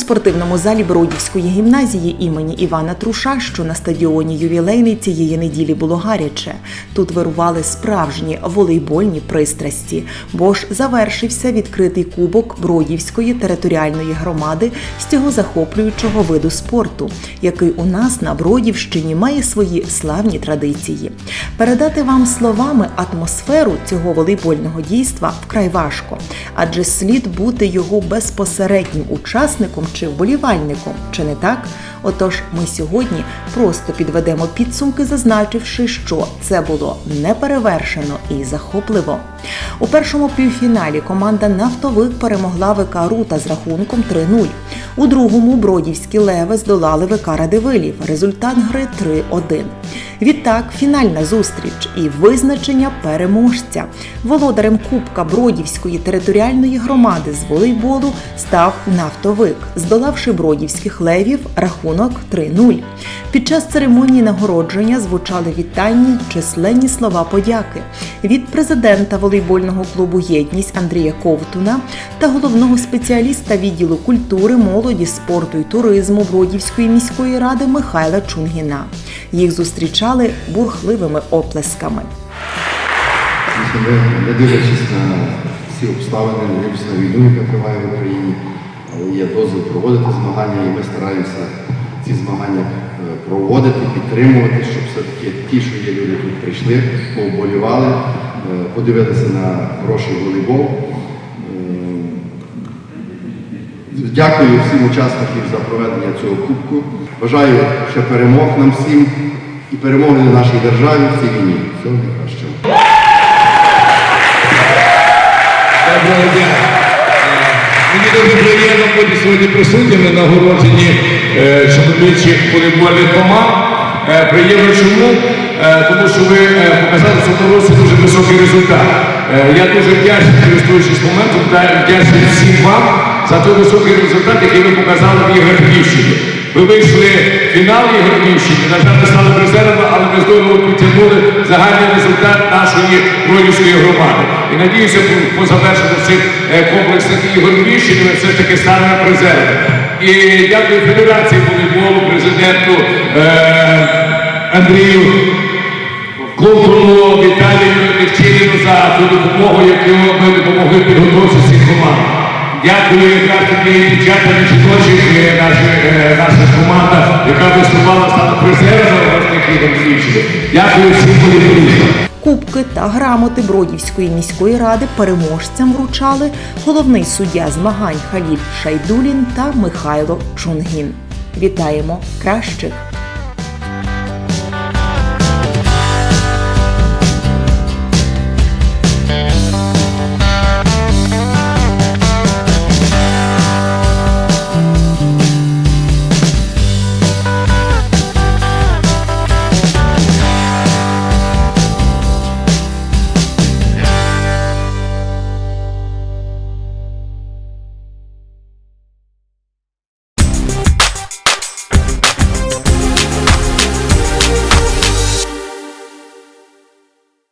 спортивному залі Бродівської гімназії імені Івана Труша, що на стадіоні ювілейний цієї неділі було гаряче. Тут вирували справжні волейбольні пристрасті, бо ж завершився відкритий кубок Бродівської територіальної громади з цього захоплюючого виду спорту, який у нас на Бродівщині має свої славні традиції. Передати вам словами атмосферу цього волейбольного дійства вкрай важко, адже слід бути його безпосереднім учасником чи вболівальником, чи не так? Отож, ми сьогодні просто підведемо підсумки, зазначивши, що це було неперевершено і захопливо. У першому півфіналі команда Нафтовик перемогла ВК Рута з рахунком 3-0. У другому Бродівські леви здолали ВК Радивилів. Результат гри 3-1. Відтак, фінальна зустріч і визначення переможця. Володарем Кубка Бродівської територіальної громади з волейболу став нафтовик, здолавши бродівських левів рахунок 3-0. Під час церемонії нагородження звучали вітальні численні слова подяки від президента волейбольного клубу Єдність Андрія Ковтуна та головного спеціаліста відділу культури, молоді, спорту і туризму Бродівської міської ради Михайла Чунгіна. Їх зустрічали бурхливими оплесками. Не дивлячись на всі обставини, не дивлячись на війну, яка триває в Україні, є дозвіл проводити змагання, і ми стараємося ці змагання е, проводити, підтримувати, щоб все-таки ті, що є люди тут прийшли, пооболівали, е, подивилися на хороший волейбол. Дякую всім учасникам за проведення цього кубку. Бажаю ще перемог нам всім і перемоги на нашій державі в цій війні. Всього найкращого. Доброго дня. Е, Мені дуже приємно бути сьогодні присутніми на нагородженні е, чоловічих волейбольних команд. Е, Приємно чому? Тому що ви показали цьому році дуже високий результат. Я дуже вдячний, користуючись моментом, вдячний всім вам за той високий результат, який ви показали в Львівщини. Ви вийшли в фінал ігор Львівщини, на жаль, не стали призерами, але ми здорово підтягнули загальний результат нашої Бродівської громади. І надіюся, по, завершенню цих е, комплексних ігор ми все ж таки станемо призерами. І дякую Федерації волейболу, президенту е, Андрію Ковтуну, Віталію Левчинину за ту допомогу, яку ми допомогли підготовці цих команд. Дякую якраз таки дівчатам і жіночих е, наших команда, яка виступала обласних ігор Львівщини. Дякую всім волейболістам. Кубки та грамоти Бродівської міської ради переможцям вручали головний суддя змагань Халіль Шайдулін та Михайло Чунгін. Вітаємо кращих!